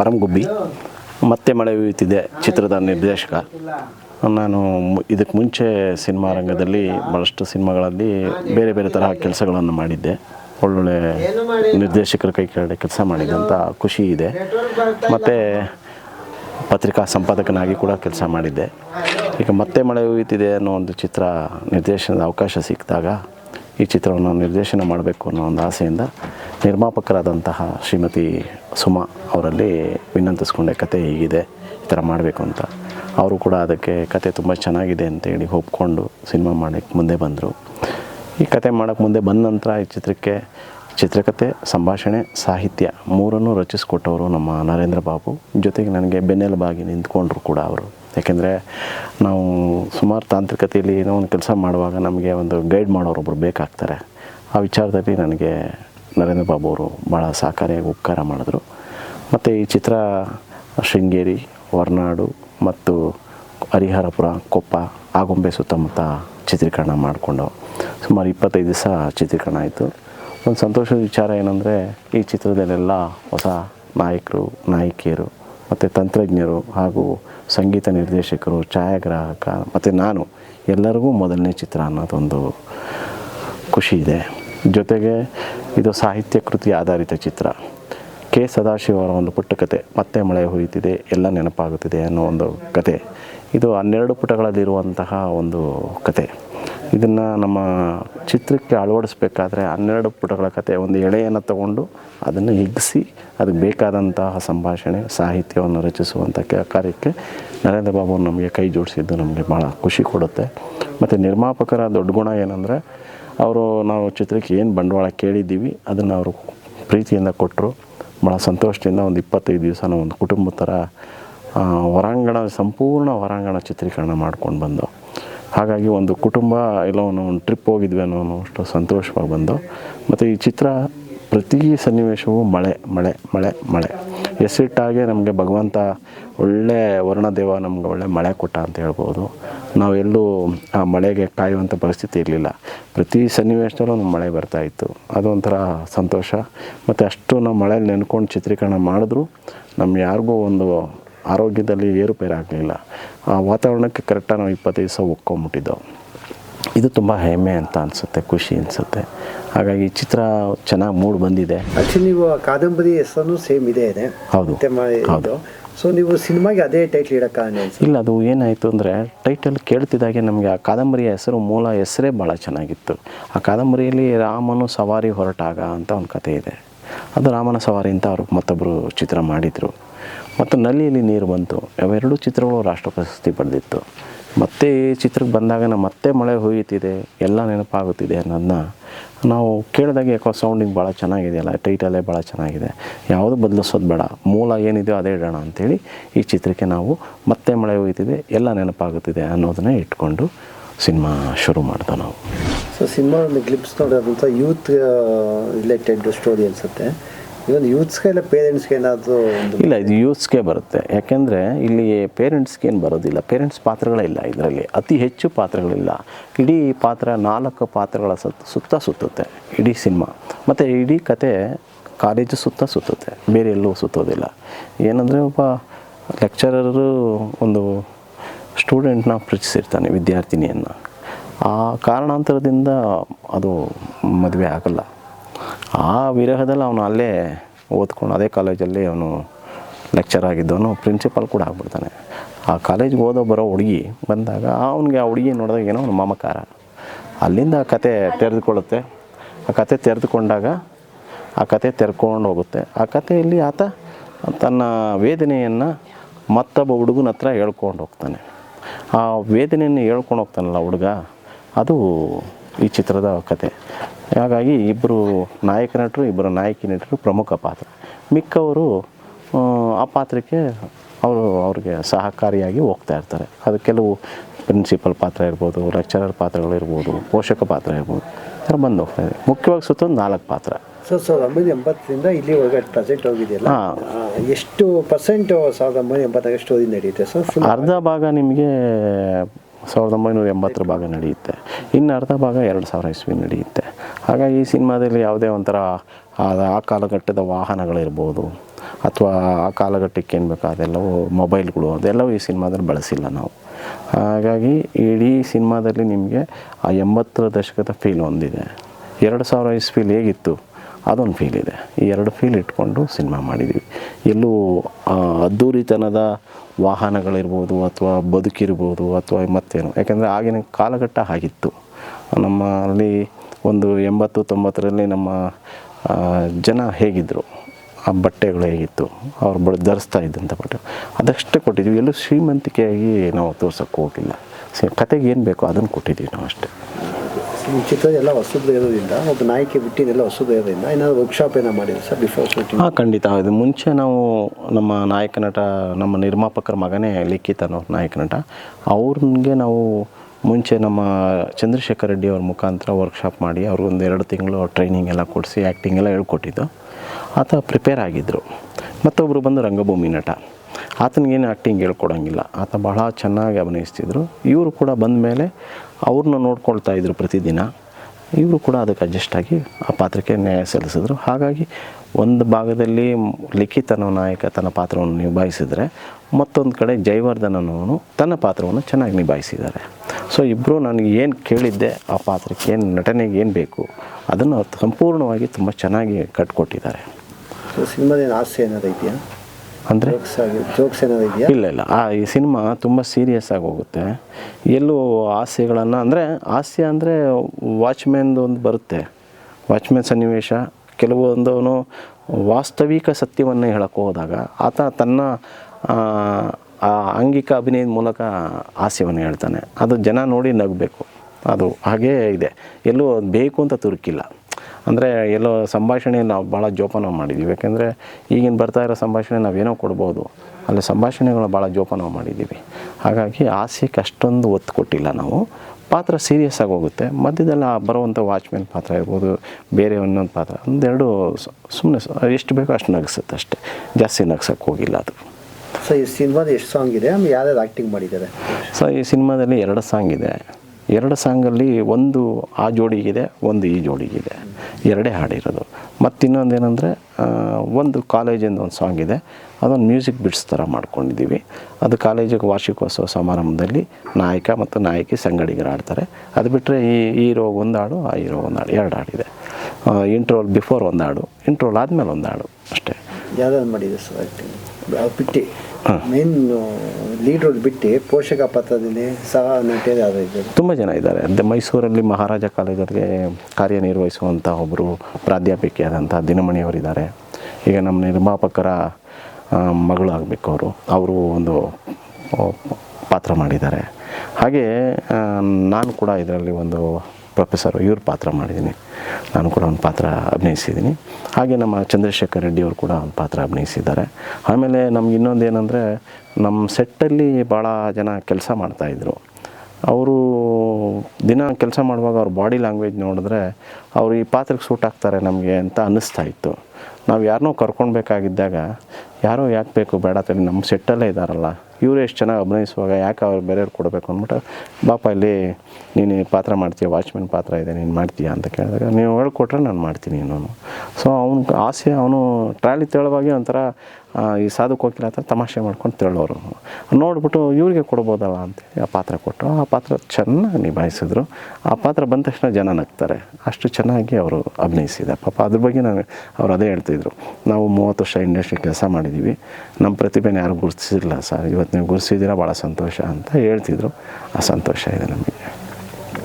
ಪರಮಗುಬ್ಬಿ ಮತ್ತೆ ಮಳೆ ಬೀಳುತ್ತಿದೆ ಚಿತ್ರದ ನಿರ್ದೇಶಕ. ನಾನು ಇದಕ್ಕೆ ಮುಂಚೆ ಸಿನಿಮಾ ರಂಗದಲ್ಲಿ ಭಾಳಷ್ಟು ಸಿನಿಮಾಗಳಲ್ಲಿ ಬೇರೆ ಬೇರೆ ತರಹ ಕೆಲಸಗಳನ್ನು ಮಾಡಿದ್ದೆ. ಒಳ್ಳೊಳ್ಳೆ ನಿರ್ದೇಶಕರ ಕೈ ಕೆಳಗಡೆ ಕೆಲಸ ಮಾಡಿದಂಥ ಖುಷಿ ಇದೆ. ಮತ್ತು ಪತ್ರಿಕಾ ಸಂಪಾದಕನಾಗಿ ಕೂಡ ಕೆಲಸ ಮಾಡಿದ್ದೆ. ಈಗ ಮತ್ತೆ ಮಳೆ ಉಯ್ತಿದೆ ಅನ್ನೋ ಒಂದು ಚಿತ್ರ ನಿರ್ದೇಶನದ ಅವಕಾಶ ಸಿಕ್ಕಿದಾಗ ಈ ಚಿತ್ರವನ್ನು ನಿರ್ದೇಶನ ಮಾಡಬೇಕು ಅನ್ನೋ ಒಂದು ಆಸೆಯಿಂದ ನಿರ್ಮಾಪಕರಾದಂತಹ ಶ್ರೀಮತಿ ಸುಮಾ ಅವರಲ್ಲಿ ವಿನಂತಿಸ್ಕೊಂಡೆ ಕತೆ ಹೀಗಿದೆ, ಈ ಥರ ಮಾಡಬೇಕು ಅಂತ. ಅವರು ಕೂಡ ಅದಕ್ಕೆ ಕತೆ ತುಂಬ ಚೆನ್ನಾಗಿದೆ ಅಂತೇಳಿ ಒಪ್ಕೊಂಡು ಸಿನಿಮಾ ಮಾಡೋಕ್ಕೆ ಮುಂದೆ ಬಂದರು. ಈ ಕತೆ ಮಾಡೋಕ್ಕೆ ಮುಂದೆ ಬಂದ ನಂತರ ಈ ಚಿತ್ರಕ್ಕೆ ಚಿತ್ರಕಥೆ ಸಂಭಾಷಣೆ, ಸಾಹಿತ್ಯ ಮೂರನ್ನು ರಚಿಸಿಕೊಟ್ಟವರು ನಮ್ಮ ನರೇಂದ್ರ ಬಾಬು. ಜೊತೆಗೆ ನನಗೆ ಬೆನ್ನೆಲುಬಾಗಿ ನಿಂತ್ಕೊಂಡ್ರು ಕೂಡ ಅವರು. ಯಾಕೆಂದರೆ ನಾವು ಸುಮಾರು ತಾಂತ್ರಿಕತೆಯಲ್ಲಿ ಏನೋ ಒಂದು ಕೆಲಸ ಮಾಡುವಾಗ ನಮಗೆ ಒಂದು ಗೈಡ್ ಮಾಡೋರೊಬ್ಬರು ಬೇಕಾಗ್ತಾರೆ. ಆ ವಿಚಾರದಲ್ಲಿ ನನಗೆ ನರೇಂದ್ರ ಬಾಬು ಅವರು ಭಾಳ ಸಹಕಾರಿಯಾಗಿ ಉಪಕಾರ ಮಾಡಿದ್ರು. ಮತ್ತು ಈ ಚಿತ್ರ ಶೃಂಗೇರಿ, ಹೊರನಾಡು ಮತ್ತು ಹರಿಹರಪುರ, ಕೊಪ್ಪ ಆಗುಂಬೆ ಸುತ್ತಮುತ್ತ ಚಿತ್ರೀಕರಣ ಮಾಡಿಕೊಂಡು ಸುಮಾರು ಇಪ್ಪತ್ತೈದು ದಿವಸ ಚಿತ್ರೀಕರಣ ಆಯಿತು. ಒಂದು ಸಂತೋಷದ ವಿಚಾರ ಏನಂದರೆ ಈ ಚಿತ್ರದಲ್ಲೆಲ್ಲ ಹೊಸ ನಾಯಕರು, ನಾಯಕಿಯರು ಮತ್ತು ತಂತ್ರಜ್ಞರು ಹಾಗೂ ಸಂಗೀತ ನಿರ್ದೇಶಕರು, ಛಾಯಾಗ್ರಾಹಕ ಮತ್ತು ನಾನು ಎಲ್ಲರಿಗೂ ಮೊದಲನೇ ಚಿತ್ರ ಅನ್ನೋದೊಂದು ಖುಷಿ ಇದೆ. ಜೊತೆಗೆ ಇದು ಸಾಹಿತ್ಯ ಕೃತಿ ಆಧಾರಿತ ಚಿತ್ರ. ಕೆ ಸದಾಶಿವ ಅವರ ಒಂದು ಪುಟ್ಟ ಕತೆ, ಮತ್ತೆ ಮಳೆ ಹುಯ್ತಿದೆ ಎಲ್ಲ ನೆನಪಾಗುತ್ತಿದೆ ಅನ್ನೋ ಒಂದು ಕತೆ. ಇದು ಹನ್ನೆರಡು ಪುಟಗಳಲ್ಲಿರುವಂತಹ ಒಂದು ಕತೆ. ಇದನ್ನು ನಮ್ಮ ಚಿತ್ರಕ್ಕೆ ಅಳವಡಿಸ್ಬೇಕಾದ್ರೆ ಹನ್ನೆರಡು ಪುಟಗಳ ಕತೆ, ಒಂದು ಎಳೆಯನ್ನು ತಗೊಂಡು ಅದನ್ನು ಹಿಗ್ಗಿಸಿ ಅದಕ್ಕೆ ಬೇಕಾದಂತಹ ಸಂಭಾಷಣೆ, ಸಾಹಿತ್ಯವನ್ನು ರಚಿಸುವಂಥ ಕಾರ್ಯಕ್ಕೆ ನರೇಂದ್ರ ಬಾಬು ನಮಗೆ ಕೈ ಜೋಡಿಸಿದ್ದು ನಮಗೆ ಭಾಳ ಖುಷಿ ಕೊಡುತ್ತೆ. ಮತ್ತು ನಿರ್ಮಾಪಕರ ದೊಡ್ಡ ಗುಣ ಏನಂದರೆ ಅವರು ನಾವು ಚಿತ್ರಕ್ಕೆ ಏನು ಬಂಡವಾಳ ಕೇಳಿದ್ದೀವಿ, ಅದನ್ನು ಅವರು ಪ್ರೀತಿಯಿಂದ ಕೊಟ್ಟರು ಭಾಳ ಸಂತೋಷದಿಂದ ಒಂದು ಇಪ್ಪತ್ತೈದು ದಿವಸ ಒಂದು ಕುಟುಂಬ ಥರ ಹೊರಾಂಗಣ, ಸಂಪೂರ್ಣ ಹೊರಾಂಗಣ ಚಿತ್ರೀಕರಣ ಮಾಡ್ಕೊಂಡು ಬಂದು. ಹಾಗಾಗಿ ಒಂದು ಕುಟುಂಬ ಎಲ್ಲೋ ಒಂದು ಒಂದು ಟ್ರಿಪ್ ಹೋಗಿದ್ವಿ ಅನ್ನೋ ಅಷ್ಟು ಸಂತೋಷವಾಗಿ ಬಂದು. ಮತ್ತು ಈ ಚಿತ್ರ ಪ್ರತಿ ಸನ್ನಿವೇಶವೂ ಮಳೆ ಮಳೆ ಮಳೆ ಮಳೆ. ಎಸಿಟ್ಟಾಗೆ ನಮಗೆ ಭಗವಂತ ಒಳ್ಳೆ ವರ್ಣದೇವ, ನಮ್ಗೆ ಒಳ್ಳೆ ಮಳೆ ಕೊಟ್ಟ ಅಂತ ಹೇಳ್ಬೋದು. ನಾವೆಲ್ಲೂ ಆ ಮಳೆಗೆ ಕಾಯುವಂಥ ಪರಿಸ್ಥಿತಿ ಇರಲಿಲ್ಲ. ಪ್ರತಿ ಸನ್ನಿವೇಶದಲ್ಲೂ ನಮ್ಮ ಮಳೆ ಬರ್ತಾ ಇತ್ತು. ಅದೊಂಥರ ಸಂತೋಷ. ಮತ್ತು ಅಷ್ಟು ನಾವು ಮಳೆಯಲ್ಲಿ ನೆನ್ಕೊಂಡು ಚಿತ್ರೀಕರಣ ಮಾಡಿದ್ರು ನಮ್ಮ ಯಾರಿಗೂ ಒಂದು ಆರೋಗ್ಯದಲ್ಲಿ ಏರುಪೇರಾಗಲಿಲ್ಲ. ಆ ವಾತಾವರಣಕ್ಕೆ ಕರೆಕ್ಟಾಗಿ ನಾವು ಇಪ್ಪತ್ತೈದು ದಿವಸ ಒಕ್ಕೊಂಬಿಟ್ಟಿದ್ದೆವು ಇದು ತುಂಬ ಹೆಮ್ಮೆ ಅಂತ ಅನಿಸುತ್ತೆ ಖುಷಿ ಅನಿಸುತ್ತೆ. ಹಾಗಾಗಿ ಚಿತ್ರ ಚೆನ್ನಾಗಿ ಮೂಡ್ ಬಂದಿದೆ. ಆಕ್ಚುಲಿ ನೀವು ಕಾದಂಬರಿ ಹೆಸರು ಸೇಮ್ ಇದೆ ಇದೆ. ಹೌದು. ಹೌದು. ಸೊ ನೀವು ಸಿನಿಮಾಗೆ ಅದೇ ಟೈಟ್ಲ್ ಇಡಕ್ಕೆ ಇಲ್ಲ ಅದು ಏನಾಯಿತು ಅಂದರೆ ಟೈಟಲ್ ಕೇಳ್ತಿದ್ದಾಗೆ ನಮಗೆ ಆ ಕಾದಂಬರಿಯ ಹೆಸರು ಮೂಲ ಹೆಸರೇ ಭಾಳ ಚೆನ್ನಾಗಿತ್ತು. ಆ ಕಾದಂಬರಿಯಲ್ಲಿ ರಾಮನು ಸವಾರಿ ಹೊರಟಾಗ ಅಂತ ಒಂದು ಕತೆ ಇದೆ. ಅದು ರಾಮನ ಸವಾರಿ ಅಂತ ಅವರು ಮತ್ತೊಬ್ಬರು ಚಿತ್ರ ಮಾಡಿದರು. ಮತ್ತು ನಲ್ಲಿಯಲ್ಲಿ ನೀರು ಬಂತು. ಅವೆರಡೂ ಚಿತ್ರಗಳು ರಾಷ್ಟ್ರ ಪ್ರಶಸ್ತಿ ಪಡೆದಿತ್ತು. ಮತ್ತೆ ಈ ಚಿತ್ರಕ್ಕೆ ಬಂದಾಗ ನಾವು ಮತ್ತೆ ಮಳೆ ಹುಯ್ಯುತ್ತಿದೆ, ಎಲ್ಲ ನೆನಪಾಗುತ್ತಿದೆ ಅನ್ನೋದನ್ನ ನಾವು ಕೇಳಿದಾಗ ಯಾಕೋ ಸೌಂಡಿಂಗ್ ಭಾಳ ಚೆನ್ನಾಗಿದೆಯಲ್ಲ ಟೈಟಲೇ ಭಾಳ ಚೆನ್ನಾಗಿದೆ. ಯಾವುದು ಬದಲಿಸೋದು ಬೇಡ, ಮೂಲ ಏನಿದೆಯೋ ಅದೇ ಇಡೋಣ ಅಂಥೇಳಿ ಈ ಚಿತ್ರಕ್ಕೆ ನಾವು ಮತ್ತೆ ಮಳೆ ಹುಯ್ಯುತ್ತಿದೆ, ಎಲ್ಲ ನೆನಪಾಗುತ್ತಿದೆ ಅನ್ನೋದನ್ನ ಇಟ್ಕೊಂಡು ಸಿನಿಮಾ ಶುರು ಮಾಡ್ದೆ ನಾವು. ಸೊ ಸಿನಿಮಾ ಒಂದು ಗ್ಲಿಪ್ಸ್ ನೋಡೋದಂತ ಯೂತ್ ರಿಲೇಟೆಡ್ ಸ್ಟೋರಿ ಅನ್ಸುತ್ತೆ. ಇದೊಂದು ಯೂತ್ಸ್ಗೆ ಇಲ್ಲ ಪೇರೆಂಟ್ಸ್ಗೆ ಏನಾದರೂ ಇಲ್ಲ, ಇದು ಯೂತ್ಸ್ಗೆ ಬರುತ್ತೆ. ಯಾಕೆಂದರೆ ಇಲ್ಲಿ ಪೇರೆಂಟ್ಸ್ಗೆ ಏನು ಬರೋದಿಲ್ಲ. ಪೇರೆಂಟ್ಸ್ ಪಾತ್ರಗಳೇ ಇಲ್ಲ ಇದರಲ್ಲಿ. ಅತಿ ಹೆಚ್ಚು ಪಾತ್ರಗಳಿಲ್ಲ. ಇಡೀ ಪಾತ್ರ ನಾಲ್ಕು ಪಾತ್ರಗಳ ಸುತ್ತ ಸುತ್ತ ಸುತ್ತುತ್ತೆ. ಇಡೀ ಸಿನಿಮಾ. ಮತ್ತು ಇಡೀ ಕತೆ ಕಾಲೇಜು ಸುತ್ತ ಸುತ್ತುತ್ತೆ. ಬೇರೆ ಎಲ್ಲೂ ಸುತ್ತೋದಿಲ್ಲ. ಏನಂದರೆ ಒಬ್ಬ ಲೆಕ್ಚರರು ಒಂದು ಸ್ಟೂಡೆಂಟ್ನ ಪ್ರೀತಿಸಿರ್ತಾನೆ ವಿದ್ಯಾರ್ಥಿನಿಯನ್ನು. ಆ ಕಾರಣಾಂತರದಿಂದ ಅದು ಮದುವೆ ಆಗಲ್ಲ. ಆ ವಿರಹದಲ್ಲಿ ಅವನು ಅಲ್ಲೇ ಓದ್ಕೊಂಡು, ಅದೇ ಕಾಲೇಜಲ್ಲಿ ಅವನು ಲೆಕ್ಚರ್ ಆಗಿದ್ದವನು ಪ್ರಿನ್ಸಿಪಾಲ್ ಕೂಡ ಆಗ್ಬಿಡ್ತಾನೆ. ಆ ಕಾಲೇಜ್ಗೆ ಓದೋ ಬರೋ ಹುಡುಗಿ ಬಂದಾಗ ಅವನಿಗೆ ಆ ಹುಡುಗಿ ನೋಡಿದಾಗ ಏನೋ ಒಂದು ಮಮಕಾರ. ಅಲ್ಲಿಂದ ಆ ಕತೆ ತೆರೆದುಕೊಳ್ಳುತ್ತೆ. ಆ ಕತೆ ತೆರೆದುಕೊಂಡಾಗ ಆ ಕತೆ ತೆರ್ಕೊಂಡು ಹೋಗುತ್ತೆ. ಆ ಕಥೆಯಲ್ಲಿ ಆತ ತನ್ನ ವೇದನೆಯನ್ನು ಮತ್ತೊಬ್ಬ ಹುಡುಗನ ಹತ್ರ ಹೇಳ್ಕೊಂಡು ಹೋಗ್ತಾನೆ. ಆ ವೇದನೆಯನ್ನು ಹೇಳ್ಕೊಂಡು ಹೋಗ್ತಾನಲ್ಲ ಹುಡುಗ, ಅದು ಈ ಚಿತ್ರದ ಕತೆ. ಹಾಗಾಗಿ ಇಬ್ಬರು ನಾಯಕ ನಟರು ಇಬ್ಬರು ನಾಯಕಿ ನಟರು ಪ್ರಮುಖ ಪಾತ್ರ. ಮಿಕ್ಕವರು ಆ, ಪಾತ್ರಕ್ಕೆ ಅವರು ಅವ್ರಿಗೆ ಸಹಕಾರಿಯಾಗಿ ಹೋಗ್ತಾ ಇರ್ತಾರೆ. ಅದು ಕೆಲವು ಪ್ರಿನ್ಸಿಪಲ್ ಪಾತ್ರ ಇರ್ಬೋದು ಲೆಕ್ಚರರ್ ಪಾತ್ರಗಳಿರ್ಬೋದು ಪೋಷಕ ಪಾತ್ರ ಇರ್ಬೋದು ಥರ ಬಂದು ಹೋಗ್ತಾ ಇದೆ. ಮುಖ್ಯವಾಗಿ ಸುತ್ತೊಂದು ನಾಲ್ಕು ಪಾತ್ರ. ಸರ್ ಸಾವಿರದ ಒಂಬೈನೂರ ಎಂಬತ್ತರಿಂದ ಇಲ್ಲಿ ಒಳಗಡೆ ಪ್ರೆಸೆಂಟ್ ಹೋಗಿದೆಯಲ್ಲ? ಎಷ್ಟು ಪರ್ಸೆಂಟ್ ಸಾವಿರದ ಒಂಬೈನೂರ ಎಂಬತ್ತಾಗ ಸ್ಟೋರಿ ನಡೆಯುತ್ತೆ ಸರ್ ಅರ್ಧ ಭಾಗ ನಿಮಗೆ ಸಾವಿರದ ಒಂಬೈನೂರ ಎಂಬತ್ತರ ಭಾಗ ನಡೆಯುತ್ತೆ. ಇನ್ನು ಅರ್ಧ ಭಾಗ ಎರಡು ಸಾವಿರ ಇಸ್ವಿ ನಡೆಯುತ್ತೆ. ಹಾಗಾಗಿ ಈ ಸಿನಿಮಾದಲ್ಲಿ ಯಾವುದೇ ಒಂಥರ, ಆ ಕಾಲಘಟ್ಟದ ವಾಹನಗಳಿರ್ಬೋದು, ಅಥವಾ ಆ ಕಾಲಘಟ್ಟಕ್ಕೆ ಏನು ಬೇಕು ಅದೆಲ್ಲವೂ ಮೊಬೈಲ್ಗಳು, ಅದೆಲ್ಲವೂ ಈ ಸಿನಿಮಾದಲ್ಲಿ ಬಳಸಿಲ್ಲ ನಾವು. ಹಾಗಾಗಿ ಇಡೀ ಸಿನಿಮಾದಲ್ಲಿ ನಿಮಗೆ ಆ ಎಂಬತ್ತರ ದಶಕದ ಫೀಲ್ ಹೊಂದಿದೆ ಎರಡು ಸಾವಿರ ಇಸ್ವಿಲಿ ಹೇಗಿತ್ತು? ಅದೊಂದು ಫೀಲ್ ಇದೆ. ಈ ಎರಡು ಫೀಲ್ ಇಟ್ಕೊಂಡು ಸಿನಿಮಾ ಮಾಡಿದ್ದೀವಿ ಎಲ್ಲೂ ಅದ್ಧೂರಿತನದ ವಾಹನಗಳಿರ್ಬೋದು ಅಥವಾ ಬದುಕಿರ್ಬೋದು ಅಥವಾ ಮತ್ತೇನು. ಯಾಕೆಂದರೆ ಆಗಿನ ಕಾಲಘಟ್ಟ ಆಗಿತ್ತು ನಮ್ಮಲ್ಲಿ ಒಂದು ಎಂಬತ್ತು, ತೊಂಬತ್ತರಲ್ಲಿ ನಮ್ಮ ಜನ ಹೇಗಿದ್ದರು ಆ ಬಟ್ಟೆಗಳು ಹೇಗಿತ್ತು, ಅವ್ರು ಬ, ಧರಿಸ್ತಾ ಇದ್ದಂಥ ಬಟ್ಟೆ. ಅದಷ್ಟೇ ಕೊಟ್ಟಿದ್ದೀವಿ ಎಲ್ಲೂ ಶ್ರೀಮಂತಿಕೆಯಾಗಿ ನಾವು ತೋರ್ಸೋಕ್ಕೆ ಹೋಗಿಲ್ಲ. ಸಿ, ಕತೆಗೆ ಏನು ಬೇಕೋ ಅದನ್ನು ಕೊಟ್ಟಿದ್ದೀವಿ ನಾವು ಅಷ್ಟೇ. ಈ ಚಿತ್ರ ಎಲ್ಲ ಹೊಸದು ಇರೋದ್ರಿಂದ ಒಬ್ಬ ನಾಯಕಿ ಬಿಟ್ಟಿದ್ದೆಲ್ಲ ಹೊಸದು ಇರೋದ್ರಿಂದ ಏನಾದ್ರು ವರ್ಕ್ಶಾಪ್ ಏನೋ ಮಾಡಿದ್ರು ಸರ್ ಬಿಫೋರ್ ಶೂಟಿಂಗ್ ಹಾಂ, ಖಂಡಿತ ಇದು ಮುಂಚೆ ನಾವು ನಮ್ಮ ನಾಯಕ ನಟ, ನಮ್ಮ ನಿರ್ಮಾಪಕರ ಮಗನೇ ಲಿಖಿತ್ ಅನ್ನೋ ನಾಯಕ ನಟ. ಅವ್ರಿಗೆ ನಾವು ಮುಂಚೆ ನಮ್ಮ ಚಂದ್ರಶೇಖರ್ ರೆಡ್ಡಿ ಅವ್ರ ಮುಖಾಂತರ ವರ್ಕ್ಶಾಪ್ ಮಾಡಿ ಅವ್ರಿಗೊಂದು ಎರಡು ತಿಂಗಳು ಟ್ರೈನಿಂಗ್ ಎಲ್ಲ ಕೊಡಿಸಿ ಆ್ಯಕ್ಟಿಂಗ್ ಎಲ್ಲ ಹೇಳ್ಕೊಟ್ಟಿದ್ದು. ಆತ ಪ್ರಿಪೇರ್ ಆಗಿದ್ದರು ಮತ್ತೊಬ್ಬರು ಬಂದು ರಂಗಭೂಮಿ ನಟ. ಆತನಿಗೇನು ಆ್ಯಕ್ಟಿಂಗ್ ಹೇಳ್ಕೊಡೋಂಗಿಲ್ಲ. ಆತ ಬಹಳ ಚೆನ್ನಾಗಿ ಅಭಿನಯಿಸ್ತಿದ್ರು. ಇವರು ಕೂಡ ಬಂದ ಮೇಲೆ ಅವ್ರನ್ನ ನೋಡ್ಕೊಳ್ತಾ ಇದ್ರು ಪ್ರತಿದಿನ. ಇವರು ಕೂಡ ಅದಕ್ಕೆ ಅಡ್ಜಸ್ಟ್ ಆಗಿ ಆ ಪಾತ್ರಕ್ಕೆ ನ್ಯಾಯ ಸಲ್ಲಿಸಿದ್ರು. ಹಾಗಾಗಿ ಒಂದು ಭಾಗದಲ್ಲಿ ಲಿಖಿತನ ನಾಯಕ ತನ್ನ ಪಾತ್ರವನ್ನು ನಿಭಾಯಿಸಿದರೆ, ಮತ್ತೊಂದು ಕಡೆ ಜಯವರ್ಧನನವನು ತನ್ನ ಪಾತ್ರವನ್ನು ಚೆನ್ನಾಗಿ ನಿಭಾಯಿಸಿದ್ದಾರೆ. ಸೊ ಇಬ್ಬರು ನನಗೆ ಏನು ಕೇಳಿದ್ದೆ, ಆ ಪಾತ್ರಕ್ಕೆ ಏನು ನಟನೆಗೆ ಏನು ಬೇಕು, ಅದನ್ನು ಸಂಪೂರ್ಣವಾಗಿ ತುಂಬ ಚೆನ್ನಾಗಿ ಕಟ್ಕೊಟ್ಟಿದ್ದಾರೆ. ಸೊ ಸಿನಿಮಾದ ಆಸೆ ಏನಾದ್ರು ಇದೆಯಾ? ಅಂದರೆ? ಇಲ್ಲ ಇಲ್ಲ. ಆ ಈ ಸಿನಿಮಾ ತುಂಬ ಸೀರಿಯಸ್ ಆಗಿ ಹೋಗುತ್ತೆ. ಎಲ್ಲೂ ಹಾಸ್ಯಗಳನ್ನು ಅಂದರೆ ಹಾಸ್ಯ ಅಂದರೆ ವಾಚ್ಮ್ಯಾನ್ದು ಒಂದು ಬರುತ್ತೆ. ವಾಚ್ಮ್ಯಾನ್ ಸನ್ನಿವೇಶ ಕೆಲವೊಂದವನು ವಾಸ್ತವಿಕ ಸತ್ಯವನ್ನು ಹೇಳಕ್ಕೆ ಹೋದಾಗ ಆತ ತನ್ನ ಆ, ಆಂಗಿಕ ಅಭಿನಯದ ಮೂಲಕ ಹಾಸ್ಯವನ್ನು ಹೇಳ್ತಾನೆ. ಅದು ಜನ ನೋಡಿ ನಗಬೇಕು. ಅದು ಹಾಗೇ ಇದೆ. ಎಲ್ಲೂ ಅದ್ ಬೇಕು ಅಂತ ತುರುಕಿಲ್ಲ. ಅಂದರೆ ಎಲ್ಲೋ ಸಂಭಾಷಣೆ ನಾವು ಭಾಳ ಜೋಪಾನ ಮಾಡಿದ್ದೀವಿ ಯಾಕೆಂದರೆ ಈಗಿನ ಬರ್ತಾ ಇರೋ ಸಂಭಾಷಣೆ ನಾವೇನೋ ಕೊಡ್ಬೋದು. ಅಲ್ಲಿ ಸಂಭಾಷಣೆಗಳು ಭಾಳ ಜೋಪಾನ ಮಾಡಿದ್ದೀವಿ. ಹಾಗಾಗಿ ಆಸೆಗೆ ಅಷ್ಟೊಂದು ಒತ್ತು ಕೊಟ್ಟಿಲ್ಲ ನಾವು. ಪಾತ್ರ ಸೀರಿಯಸ್ ಆಗಿ ಹೋಗುತ್ತೆ. ಮಧ್ಯದಲ್ಲಿ ಆ ಬರುವಂಥ ವಾಚ್ಮ್ಯಾನ್ ಪಾತ್ರ ಇರ್ಬೋದು ಬೇರೆ ಒಂದೊಂದು ಪಾತ್ರ ಒಂದೆರಡು ಸುಮ್ಮನೆ ಎಷ್ಟು ಬೇಕೋ ಅಷ್ಟು ನಗಿಸುತ್ತೆ ಅಷ್ಟೇ. ಜಾಸ್ತಿ ನಗ್ಸಕ್ಕೆ ಹೋಗಿಲ್ಲ ಅದು. ಸೊ ಈ ಸಿನಿಮಾದ ಎಷ್ಟು ಸಾಂಗ್ ಇದೆ? ಆಮೇಲೆ ಯಾರ್ಯಾರು ಆ್ಯಕ್ಟಿಂಗ್ ಮಾಡಿದ್ದಾರೆ? ಸೊ ಈ ಸಿನಿಮಾದಲ್ಲಿ ಎರಡು ಸಾಂಗ್ ಇದೆ. ಎರಡು ಸಾಂಗಲ್ಲಿ ಒಂದು ಆ ಜೋಡಿಗಿದೆ ಒಂದು ಈ ಜೋಡಿಗಿದೆ. ಎರಡೇ ಹಾಡಿರೋದು ಮತ್ತು ಇನ್ನೊಂದು ಏನಂದರೆ ಒಂದು ಕಾಲೇಜಿಂದ ಒಂದು ಸಾಂಗ್ ಇದೆ. ಅದೊಂದು ಮ್ಯೂಸಿಕ್ ಬಿಟ್ಸ್ ಥರ ಮಾಡ್ಕೊಂಡಿದ್ದೀವಿ. ಅದು ಕಾಲೇಜಿಗೆ ವಾರ್ಷಿಕೋತ್ಸವ ಸಮಾರಂಭದಲ್ಲಿ ನಾಯಕ ಮತ್ತು ನಾಯಕಿ ಸಂಗಡಿಗರು ಆಡ್ತಾರೆ ಅದು ಬಿಟ್ಟರೆ ಈ ಹೀರೋ ಒಂದು ಹಾಡು, ಆ ಹೀರೋ ಒಂದು ಹಾಡು, ಎರಡು ಹಾಡಿದೆ ಇಂಟ್ರೋಲ್ ಬಿಫೋರ್ ಒಂದು ಹಾಡು ಇಂಟ್ರೋಲ್ ಆದಮೇಲೆ ಒಂದು ಹಾಡು ಅಷ್ಟೇ. ಯಾವ್ದಾದ್ರು ಮಾಡಿದೆ ಸರ್ ಬಿಟ್ಟು. ಮೇನ್ ಲೀಡ್ ರೋಲ್ ಬಿಟ್ಟು ಪೋಷಕ ಪಾತ್ರದಲ್ಲಿ ಸಹ ನಟಿ ತುಂಬ ಜನ ಇದ್ದಾರೆ. ಅಂದರೆ ಮೈಸೂರಲ್ಲಿ ಮಹಾರಾಜ ಕಾಲೇಜಲ್ಲಿ ಕಾರ್ಯನಿರ್ವಹಿಸುವಂಥ ಒಬ್ಬರು ಪ್ರಾಧ್ಯಾಪಕಿಯಾದಂಥ ದಿನಮಣಿಯವರಿದ್ದಾರೆ. ಈಗ ನಮ್ಮ ನಿರ್ಮಾಪಕರ ಮಗಳಾಗಬೇಕು ಮಗಳು ಆಗಬೇಕು ಅವರು. ಅವರು ಒಂದು ಪಾತ್ರ ಮಾಡಿದ್ದಾರೆ. ಹಾಗೆ ನಾನು ಕೂಡ ಇದರಲ್ಲಿ ಒಂದು ಪ್ರೊಫೆಸರ್ ಇವ್ರ ಪಾತ್ರ ಮಾಡಿದ್ದೀನಿ. ನಾನು ಕೂಡ ಒಂದು ಪಾತ್ರ ಅಭಿನಯಿಸಿದ್ದೀನಿ. ಹಾಗೆ ನಮ್ಮ ಚಂದ್ರಶೇಖರ್ ರೆಡ್ಡಿ ಅವರು ಕೂಡ ಒಂದು ಪಾತ್ರ ಅಭಿನಯಿಸಿದ್ದಾರೆ. ಆಮೇಲೆ ನಮ್ಗೆ ಇನ್ನೊಂದು ಏನಂದರೆ ನಮ್ಮ ಸೆಟ್ಟಲ್ಲಿ ಭಾಳ ಜನ ಕೆಲಸ ಮಾಡ್ತಾಯಿದ್ರು ಅವರು ದಿನ ಕೆಲಸ ಮಾಡುವಾಗ ಅವ್ರ ಬಾಡಿ ಲ್ಯಾಂಗ್ವೇಜ್ ನೋಡಿದ್ರೆ, ಅವ್ರು ಈ ಪಾತ್ರಕ್ಕೆ ಸೂಟ್ ಆಗ್ತಾರೆ ನಮಗೆ ಅಂತ ಅನ್ನಿಸ್ತಾ ಇತ್ತು. ನಾವು ಯಾರನ್ನೋ ಕರ್ಕೊಳ್ಬೇಕಾಗಿದ್ದಾಗ ಯಾರೋ ಯಾಕೆ ಬೇಕು ಬೇಡ ತಡಿ, ನಮ್ಮ ಸೆಟ್ಟಲ್ಲೇ ಇದ್ದಾರಲ್ಲ ಇವರು ಎಷ್ಟು ಚೆನ್ನಾಗಿ ಅಭಿನಯಿಸುವಾಗ ಯಾಕೆ ಅವ್ರು ಬೇರೆಯವ್ರು ಕೊಡಬೇಕು ಅಂದ್ಬಿಟ್ಟು, ಬಾಪ, ಇಲ್ಲಿ ನೀನು ಪಾತ್ರ ಮಾಡ್ತೀಯ ವಾಚ್ಮೆನ್ ಪಾತ್ರ ಇದೆ, ನೀನು ಮಾಡ್ತೀಯಾ ಅಂತ ಕೇಳಿದಾಗ, ನೀವು ಹೇಳ್ಕೊಟ್ರೆ ನಾನು ಮಾಡ್ತೀನಿ ಇನ್ನೊಂದು ಸೊ ಅವ್ನ ಆಸೆ, ಅವನು ಟ್ರಾಲಿ ತೆಳುವಾಗಿ ಒಂಥರ ಈ ಸಾಧು ಕೋಕಿಲ ಹತ್ರ ತಮಾಷೆ ಮಾಡ್ಕೊಂಡು ತೆಳ್ಳೋರು. ನೋಡ್ಬಿಟ್ಟು ಇವರಿಗೆ ಕೊಡ್ಬೋದಲ್ಲ ಅಂತೇಳಿ ಆ ಪಾತ್ರ ಕೊಟ್ಟರು ಆ ಪಾತ್ರ ಚೆನ್ನಾಗಿ ನಿಭಾಯಿಸಿದ್ರು. ಆ ಪಾತ್ರ ಬಂದ ತಕ್ಷಣ ಜನ ನಗ್ತಾರೆ. ಅಷ್ಟು ಚೆನ್ನಾಗಿ ಅವರು ಅಭಿನಯಿಸಿದೆ ಪಾಪ. ಅದ್ರ ಬಗ್ಗೆ ನಾನು ಅವ್ರು ಅದೇ ಹೇಳ್ತಿದ್ರು. ನಾವು ಮೂವತ್ತು ವರ್ಷ ಇಂಡಸ್ಟ್ರಿ ಕೆಲಸ ಮಾಡಿದ್ದೀವಿ. ನಮ್ಮ ಪ್ರತಿಭೆನ ಯಾರು ಗುರುತಿಸಿಲ್ಲ ಸರ್. ಇವತ್ತು ನೀವು ಗುರುತಿಸಿದ್ದೀರಾ, ಭಾಳ ಸಂತೋಷ ಅಂತ ಹೇಳ್ತಿದ್ರು. ಆ ಸಂತೋಷ ಇದೆ ನಮಗೆ.